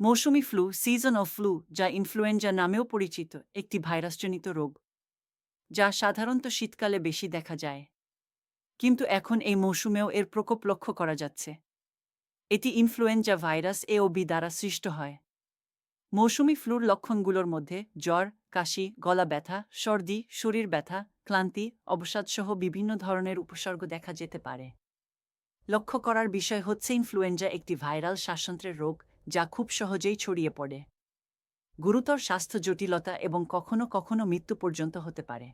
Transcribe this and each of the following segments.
Mousumi flu season of flu যা influenza নামেও পরিচিত, একটি ভাইরাসজনিত রোগ, যা সাধারণত শীতকালে বেশি দেখা যায়। কিন্তু এখন এই মৌসুমেও এর প্রকোপ লক্ষ্য করা যাচ্ছে। এটি ইনফ্লুয়েঞ্জা ভাইরাস এ ও বি দ্বারা সৃষ্ট হয়। মৌসুমি ফ্লুর লক্ষণগুলোর মধ্যে জ্বর, কাশি, গলা ব্যথা, সর্দি, শরীর ব্যথা, ক্লান্তি, অবসাদসহ বিভিন্ন ধরনের উপসর্গ দেখা যেতে পারে। লক্ষ্য করার বিষয় হচ্ছে ইনফ্লুয়েঞ্জা একটি ভাইরাল শ্বাসন্ত্রের রোগ যা খুব সহজেই ছড়িয়ে পড়ে। গুরুতর স্বাস্থ্য জটিলতা এবং কখনো কখনো মৃত্যু পর্যন্ত হতে পারে।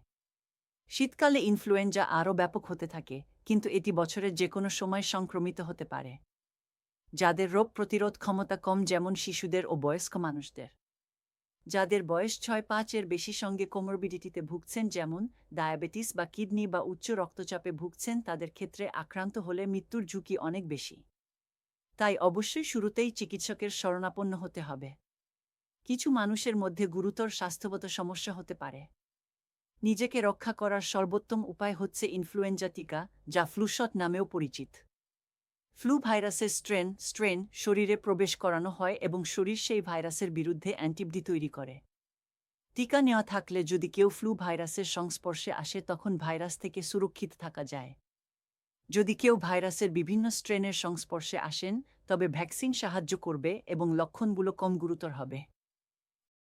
শীতকালে ইনফ্লুয়েঞ্জা আরও ব্যাপক হতে থাকে, কিন্তু এটি বছরের যে কোনো সময় সংক্রমিত হতে পারে। যাদের রোগ প্রতিরোধ ক্ষমতা কম যেমন শিশুদের ও বয়স্ক মানুষদের। যাদের বয়স ছয় পাঁচের বেশি সঙ্গে কোমরবিডিটিতে ভুগছেন যেমন ডায়াবেটিস বা কিডনি বা উচ্চ রক্তচাপে ভুগছেন তাদের ক্ষেত্রে আক্রান্ত হলে মৃত্যুর ঝুঁকি অনেক বেশি। তাই অবশ্যই শুরুতেই চিকিৎসকের শরণাপন্ন হতে হবে। কিছু মানুষের মধ্যে গুরুতর স্বাস্থ্যগত সমস্যা হতে পারে। নিজেকে রক্ষা করার সর্বোত্তম উপায় হচ্ছে ইনফ্লুয়েঞ্জা টিকা, যা ফ্লুশট নামেও পরিচিত। ফ্লু ভাইরাসের স্ট্রেন স্ট্রেন শরীরে প্রবেশ করানো হয় এবং শরীর সেই ভাইরাসের বিরুদ্ধে অ্যান্টিবডি তৈরি করে। টিকা নেওয়া থাকলে যদি কেউ ফ্লু ভাইরাসের সংস্পর্শে আসে, তখন ভাইরাস থেকে সুরক্ষিত থাকা যায়। যদি কেউ ভাইরাসের বিভিন্ন স্ট্রেনের সংস্পর্শে আসেন, তবে ভ্যাকসিন সাহায্য করবে এবং লক্ষণগুলো কম গুরুতর হবে।